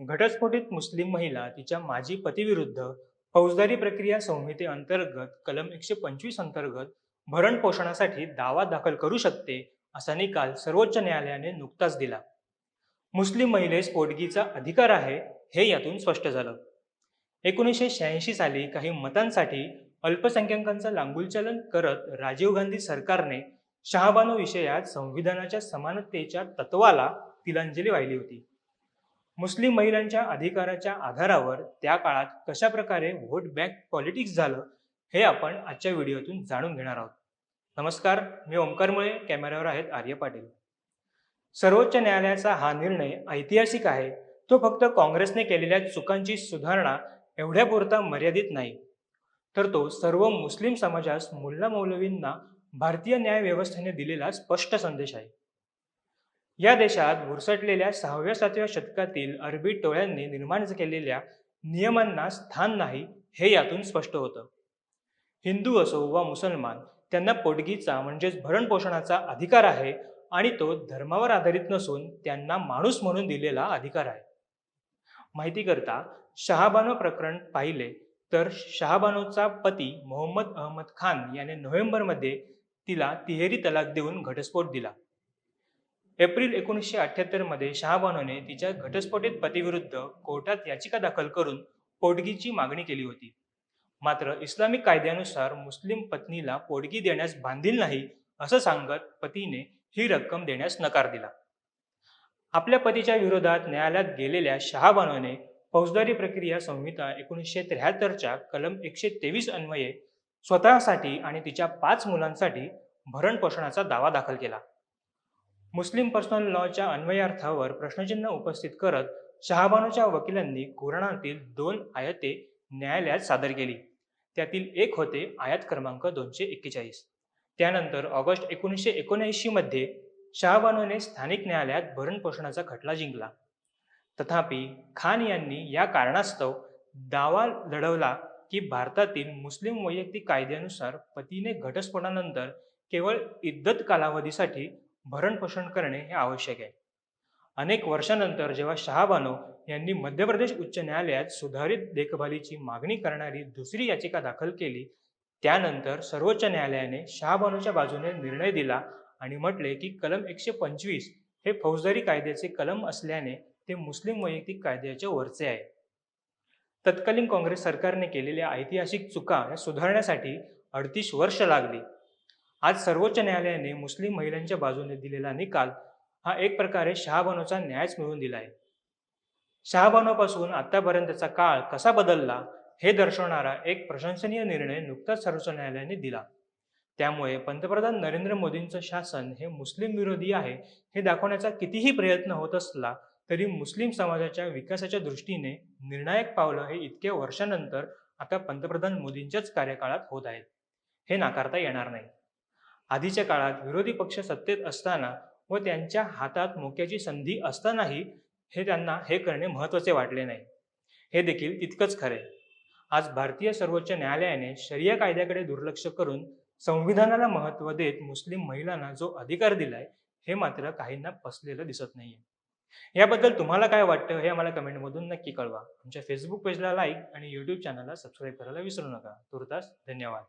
घटस्फोटित मुस्लिम महिला तिच्या माजी पतीविरुद्ध फौजदारी प्रक्रिया संहितेअंतर्गत कलम एकशे पंचवीस अंतर्गत भरण पोषणासाठी दावा दाखल करू शकते असा निकाल सर्वोच्च न्यायालयाने नुकताच दिला. मुस्लिम महिलेस पोटगीचा अधिकार आहे हे यातून स्पष्ट झालं. एकोणीसशे शहाऐंशी साली काही मतांसाठी अल्पसंख्याकांचा लांगुलचलन करत राजीव गांधी सरकारने शहाबानो विषयात संविधानाच्या समानतेच्या तत्वाला तिलांजली वाहिली होती. मुस्लिम महिलांच्या अधिकाराच्या आधारावर त्या काळात कशा प्रकारे व्होट बँक पॉलिटिक्स झालं हे आपण आजच्या व्हिडिओतून जाणून घेणार आहोत. नमस्कार मी ओमकार मुळे कॅमेऱ्यावर आहेत आर्य पाटील. सर्वोच्च न्यायालयाचा हा निर्णय ऐतिहासिक आहे. तो फक्त काँग्रेसने केलेल्या चुकांची सुधारणा एवढ्यापुरता मर्यादित नाही. तर तो सर्व मुस्लिम समाजास मुल्ला मौलवींना भारतीय न्याय व्यवस्थेने दिलेला स्पष्ट संदेश आहे. या देशात भुरसटलेल्या सहाव्या सातव्या शतकातील अरबी टोळ्यांनी निर्माण केलेल्या नियमांना स्थान नाही हे यातून स्पष्ट होतं. हिंदू असो वा मुसलमान त्यांना पोटगीचा म्हणजेच भरणपोषणाचा अधिकार आहे आणि तो धर्मावर आधारित नसून त्यांना माणूस म्हणून दिलेला अधिकार आहे. माहिती करता शहाबानो प्रकरण पाहिले तर शहाबानोचा पती मोहम्मद अहमद खान याने नोव्हेंबरमध्ये तिला तिहेरी तलाक देऊन घटस्फोट दिला. एप्रिल एकोणीसशे अठ्ठ्याहत्तरमध्ये शहाबानोने तिच्या घटस्फोटित पतीविरुद्ध कोर्टात याचिका दाखल करून पोटगीची मागणी केली होती. मात्र इस्लामिक कायद्यानुसार मुस्लिम पत्नीला पोटगी देण्यास बांधील नाही असं सांगत पतीने ही रक्कम देण्यास नकार दिला. आपल्या पतीच्या विरोधात न्यायालयात गेलेल्या शहाबानोने फौजदारी प्रक्रिया संहिता एकोणीसशे त्र्याहत्तरच्या कलम एकशे तेवीस अन्वये स्वतःसाठी आणि तिच्या पाच मुलांसाठी भरण पोषणाचा दावा दाखल केला. मुस्लिम पर्सनल लॉच्या अन्वयार्थावर प्रश्नचिन्ह उपस्थित करत शहाबानोच्या वकिलांनी कुराणातील दोन आयते न्यायालयात सादर केली. त्यातील एक होते आयात क्रमांक दोनशे एक्केचाळीस. त्यानंतर ऑगस्ट एकोणीसशे एकोणऐंशी मध्ये स्थानिक न्यायालयात भरण पोषणाचा खटला जिंकला. तथापि खान यांनी या कारणास्तव दावा लढवला की भारतातील मुस्लिम वैयक्तिक कायद्यानुसार पतीने घटस्फोटानंतर केवळ इद्दत कालावधीसाठी भरणपोषण करणे हे आवश्यक आहे. अनेक वर्षानंतर जेव्हा शहाबानो यांनी मध्य प्रदेश उच्च न्यायालयात सुधारित देखभालीची मागणी करणारी दुसरी याचिका दाखल केली त्यानंतर सर्वोच्च न्यायालयाने शहाबानोच्या बाजूने निर्णय दिला आणि म्हटले की कलम एकशे पंचवीस हे फौजदारी कायद्याचे कलम असल्याने ते मुस्लिम वैयक्तिक कायद्याच्या वरचे आहे. तत्कालीन काँग्रेस सरकारने केलेल्या ऐतिहासिक चुका या सुधारण्यासाठी अडतीस वर्ष लागली. आज सर्वोच्च न्यायालयाने मुस्लिम महिलांच्या बाजूने दिलेला निकाल हा एक प्रकारे शहाबानोचा न्यायच मिळवून दिला आहे. शहाबानोपासून आतापर्यंतचा काळ कसा बदलला हे दर्शवणारा एक प्रशंसनीय निर्णय नुकताच सर्वोच्च न्यायालयाने दिला. त्यामुळे पंतप्रधान नरेंद्र मोदींचं शासन हे मुस्लिम विरोधी आहे हे दाखवण्याचा कितीही प्रयत्न होत असला तरी मुस्लिम समाजाच्या विकासाच्या दृष्टीने निर्णायक पावलं हे इतक्या वर्षानंतर आता पंतप्रधान मोदींच्याच कार्यकाळात होत आहेत. हे नाकारता येणार नाही. आधीच्या काळात विरोधी पक्ष सत्तेत असताना व त्यांच्या हातात मोक्याची संधी असतानाही हे त्यांना हे करणे महत्त्वाचे वाटले नाही. हे देखील तितकंच खरे. आज भारतीय सर्वोच्च न्यायालयाने शरिया कायद्याकडे दुर्लक्ष करून संविधानाला महत्त्व देत मुस्लिम महिलांना जो अधिकार दिलाय हे मात्र काहींना पसलेलं दिसत नाहीये. याबद्दल तुम्हाला काय वाटतं हे आम्हाला कमेंटमधून नक्की कळवा. आमच्या फेसबुक पेजला लाईक आणि यूट्यूब चॅनलला सबस्क्राईब करायला विसरू नका. तुर्तास धन्यवाद.